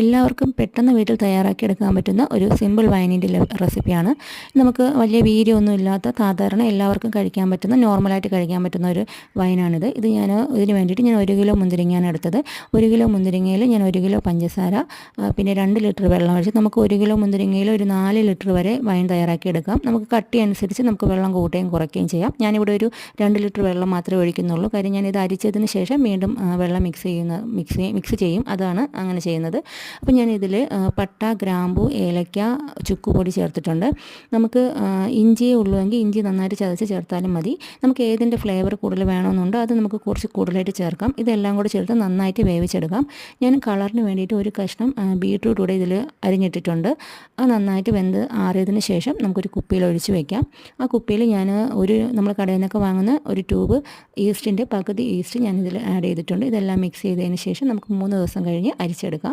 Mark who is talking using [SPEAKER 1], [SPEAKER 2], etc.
[SPEAKER 1] എല്ലാവർക്കും പെട്ടെന്ന് വീട്ടിൽ തയ്യാറാക്കിയെടുക്കാൻ പറ്റുന്ന ഒരു സിമ്പിൾ വൈനിന്റെ റെസിപ്പിയാണ് നമുക്ക് വലിയ വീര്യമൊന്നും ഇല്ലാത്ത സാധാരണ എല്ലാവർക്കും കഴിക്കാൻ പറ്റുന്ന നോർമലായിട്ട് കഴിക്കാൻ പറ്റുന്ന ഒരു വൈനാണിത് ഇത് ഞാൻ ഇതിന് വേണ്ടിയിട്ട് ഞാൻ ഒരു കിലോ മുന്തിരിങ്ങയാണ് എടുത്തത്. ഒരു കിലോ മുന്തിരിങ്ങയിൽ ഞാൻ ഒരു കിലോ പഞ്ചസാര പിന്നെ രണ്ട് ലിറ്റർ വെള്ളം ഒഴിച്ച് നമുക്ക് ഒരു കിലോ മുന്തിരിങ്ങയിൽ ഒരു നാല് ലിറ്റർ വരെ വൈൻ തയ്യാറാക്കിയെടുക്കാം നമുക്ക് കട്ടി അനുസരിച്ച് നമുക്ക് വെള്ളം കൂട്ടുകയും കുറയ്ക്കുകയും ചെയ്യാം. ഞാനിവിടെ ഒരു രണ്ട് ലിറ്റർ വെള്ളം മാത്രമേ ഒഴിക്കുന്നുള്ളൂ. കാര്യം ഇത് അരിച്ചതിന് ശേഷം വീണ്ടും വെള്ളം മിക്സ് ചെയ്യുന്ന മിക്സ് മിക്സ് ചെയ്യും. അതാണ് അങ്ങനെ ചെയ്യുന്നത്. അപ്പോൾ ഞാൻ ഇതിൽ പട്ട ഗ്രാമ്പു ഏലക്ക ചുക്കുപൊടി ചേർത്തിട്ടുണ്ട്. നമുക്ക് ഇഞ്ചിയേ ഉള്ളുവെങ്കിൽ ഇഞ്ചി നന്നായിട്ട് ചതച്ച് ചേർത്താലും മതി. നമുക്ക് ഏതിന്റെ ഫ്ലേവർ കൂടുതൽ വേണമെന്നുണ്ടോ അത് നമുക്ക് കുറച്ച് കൂടുതലായിട്ട് ചേർക്കാം. ഇതെല്ലാം കൂടെ ചേർത്ത് നന്നായിട്ട് വേവിച്ചെടുക്കാം. ഞാൻ കളറിന് വേണ്ടിയിട്ട് ഒരു കഷ്ണം ബീട്രൂട്ട് കൂടെ ഇതിൽ അരിഞ്ഞിട്ടിട്ടുണ്ട്. അത് നന്നായിട്ട് വെന്ത് ആറിയതിന് ശേഷം നമുക്കൊരു കുപ്പിയിൽ ഒഴിച്ച് വയ്ക്കാം ആ കുപ്പിയിൽ ഞാൻ ഒരു നമ്മൾ കടയിൽ നിന്നൊക്കെ വാങ്ങുന്ന ഒരു ട്യൂബ് ഈസ്റ്റിന്റെ പകുതി ഈസ്റ്റ് ഞാനിതിൽ ആഡ് ചെയ്തിട്ടുണ്ട്. ഇതെല്ലാം മിക്സ് ചെയ്തതിന് ശേഷം നമുക്ക് മൂന്ന് ദിവസം കഴിഞ്ഞ് അരിച്ചെടുക്കാം.